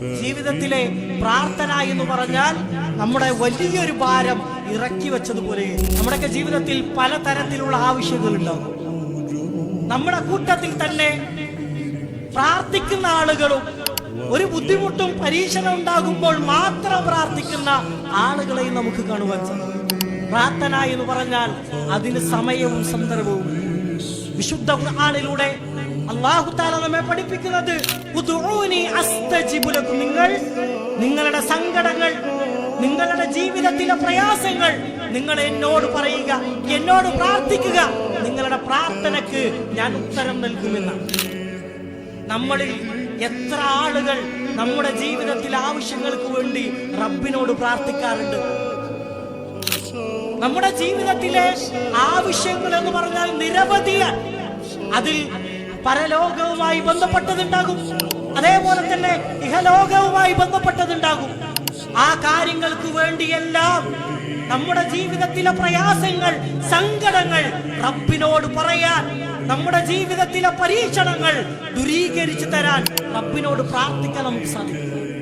ജീവിതത്തിലെ പ്രാർത്ഥന എന്ന് പറഞ്ഞാൽ നമ്മുടെ വലിയൊരു ഭാരം ഇറക്കി വെച്ചതുപോലെ നമ്മുടെയൊക്കെ ജീവിതത്തിൽ പലതരത്തിലുള്ള ആവശ്യങ്ങളുണ്ടാകും. നമ്മുടെ കൂട്ടത്തിൽ തന്നെ പ്രാർത്ഥിക്കുന്ന ആളുകളും ഒരു ബുദ്ധിമുട്ടും പരീക്ഷണം ഉണ്ടാകുമ്പോൾ മാത്രം പ്രാർത്ഥിക്കുന്ന ആളുകളെയും നമുക്ക് കാണുവാൻ സാധിക്കും. പ്രാർത്ഥന എന്ന് പറഞ്ഞാൽ അതിന് സമയവും സന്ദർഭവും. വിശുദ്ധ ഖുർആനിലൂടെ അള്ളാഹു താല നമ്മെ പഠിപ്പിക്കുന്നത്. നിങ്ങൾ നിങ്ങളുടെ സങ്കടങ്ങൾ നിങ്ങളുടെ ജീവിതത്തിലെ പ്രയാസങ്ങൾ നിങ്ങൾ എന്നോട് പറയുക എന്നോട് പ്രാർത്ഥിക്കുക. നിങ്ങളുടെ പ്രാർത്ഥനക്ക് ഞാൻ ഉത്തരം നൽകുമെന്നാണ് നമ്മളിൽ എത്ര ആളുകൾ നമ്മുടെ ജീവിതത്തിലെ ആവശ്യങ്ങൾക്ക് വേണ്ടി റബ്ബിനോട് പ്രാർത്ഥിക്കാറുണ്ട്. നമ്മുടെ ജീവിതത്തിലെ ആവശ്യങ്ങൾ എന്ന് പറഞ്ഞാൽ നിരവധിയാണ്. അതിൽ പരലോകവുമായി ബന്ധപ്പെട്ടതുണ്ടാകും. അതേപോലെ തന്നെ ഇഹലോകവുമായി ബന്ധപ്പെട്ടതുണ്ടാകും. ആ കാര്യങ്ങൾക്ക് വേണ്ടിയെല്ലാം നമ്മുടെ ജീവിതത്തിലെ പ്രയാസങ്ങൾ സങ്കടങ്ങൾ റബ്ബിനോട് പറയാൻ നമ്മുടെ ജീവിതത്തിലെ പരീക്ഷണങ്ങൾ ദുരീകരിച്ചു തരാൻ റബ്ബിനോട് പ്രാർത്ഥിക്കണം സാധിക്കും